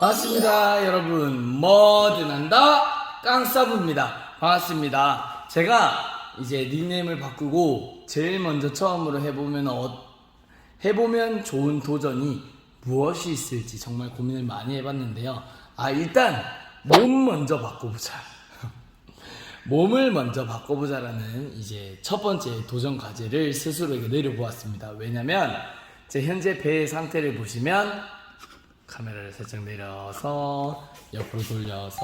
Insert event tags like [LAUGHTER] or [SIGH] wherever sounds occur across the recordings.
반갑습니다, 여러분. 뭐든 한다, 깡서브입니다. 반갑습니다. 제가 이제 닉네임을 바꾸고 제일 먼저 처음으로 해보면 어, 해보면 좋은 도전이 무엇이 있을지 정말 고민을 많이 해봤는데요. 아, 일단 몸 먼저 바꿔보자. [LAUGHS] 몸을 먼저 바꿔보자라는 이제 첫 번째 도전 과제를 스스로에게 내려보았습니다. 왜냐면 제 현재 배의 상태를 보시면 카메라를 살짝 내려서 옆으로 돌려서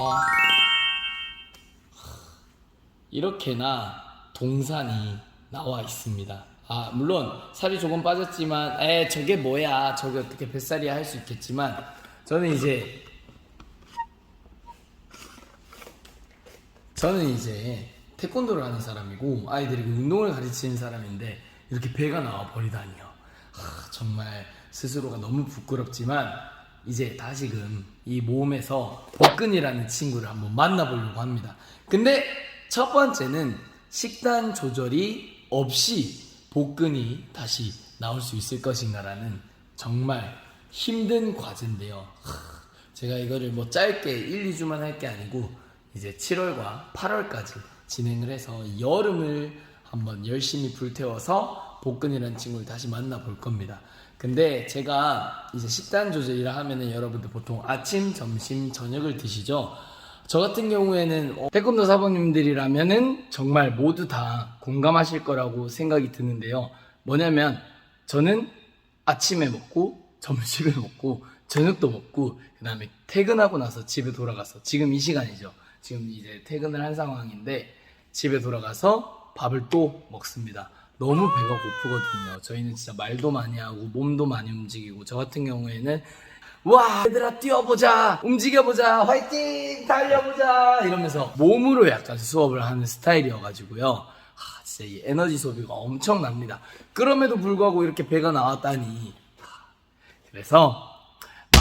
이렇게나 동산이 나와 있습니다. 아 물론 살이 조금 빠졌지만 에 저게 뭐야 저게 어떻게 뱃살이야 할 수 있겠지만 저는 이제 저는 이제 태권도를 하는 사람이고 아이들에게 운동을 가르치는 사람인데 이렇게 배가 나와 버리다니요. 하, 정말 스스로가 너무 부끄럽지만 이제 다시금 이 몸에서 복근이라는 친구를 한번 만나보려고 합니다. 근데 첫 번째는 식단 조절이 없이 복근이 다시 나올 수 있을 것인가라는 정말 힘든 과제인데요. 하, 제가 이거를 뭐 짧게 1, 2주만 할 게 아니고 이제 7월과 8월까지 진행을 해서 여름을 한번 열심히 불태워서 복근이라는 친구를 다시 만나볼 겁니다. 근데 제가 이제 식단 조절이라 하면은 여러분들 보통 아침, 점심, 저녁을 드시죠? 저 같은 경우에는 어, 태권도 사범님들이라면은 정말 모두 다 공감하실 거라고 생각이 드는데요. 뭐냐면 저는 아침에 먹고 점심을 [LAUGHS] 먹고 저녁도 먹고 그다음에 퇴근하고 나서 집에 돌아가서 지금 이 시간이죠. 지금 이제 퇴근을 한 상황인데 집에 돌아가서 밥을 또 먹습니다. 너무 배가 고프거든요. 저희는 진짜 말도 많이 하고 몸도 많이 움직이고 저 같은 경우에는 와 얘들아 뛰어보자 움직여보자 화이팅 달려보자 이러면서 몸으로 약간 수업을 하는 스타일이어가지고요. 아, 진짜 이 에너지 소비가 엄청납니다. 그럼에도 불구하고 이렇게 배가 나왔다니 그래서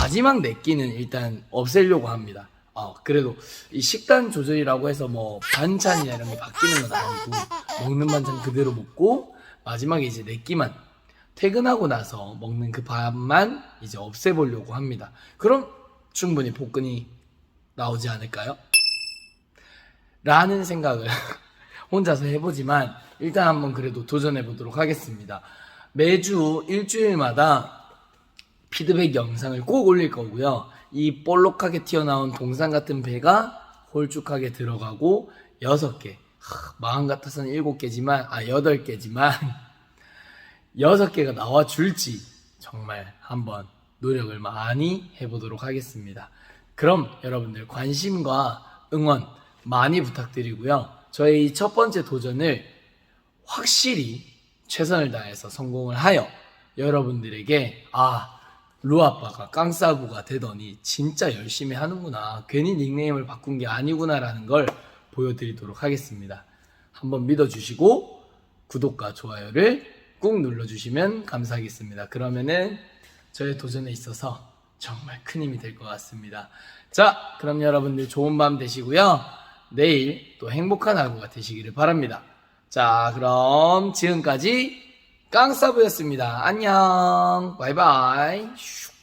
마지막 네 끼는 일단 없애려고 합니다. 아, 그래도 이 식단 조절이라고 해서 뭐 반찬이나 이런 게 바뀌는 건 아니고 먹는 반찬 그대로 먹고 마지막에 이제 네 끼만 퇴근하고 나서 먹는 그 밥만 이제 없애보려고 합니다. 그럼 충분히 복근이 나오지 않을까요? 라는 생각을 [LAUGHS] 혼자서 해보지만 일단 한번 그래도 도전해 보도록 하겠습니다. 매주 일주일마다 피드백 영상을 꼭 올릴 거고요. 이 볼록하게 튀어나온 동상 같은 배가 홀쭉하게 들어가고 여섯 개, 하, 마음 같아서는 일곱 개지만 아 여덟 개지만 [LAUGHS] 여섯 개가 나와 줄지 정말 한번 노력을 많이 해보도록 하겠습니다. 그럼 여러분들 관심과 응원 많이 부탁드리고요. 저희 첫 번째 도전을 확실히 최선을 다해서 성공을 하여 여러분들에게 아 루아빠가 깡싸구가 되더니 진짜 열심히 하는구나 괜히 닉네임을 바꾼 게 아니구나라는 걸 보여드리도록 하겠습니다. 한번 믿어주시고 구독과 좋아요를 꾹 눌러주시면 감사하겠습니다. 그러면은 저의 도전에 있어서 정말 큰 힘이 될 것 같습니다. 자, 그럼 여러분들 좋은 밤 되시고요. 내일 또 행복한 하루가 되시기를 바랍니다. 자, 그럼 지금까지 깡사부였습니다. 안녕. 바이바이. 슉.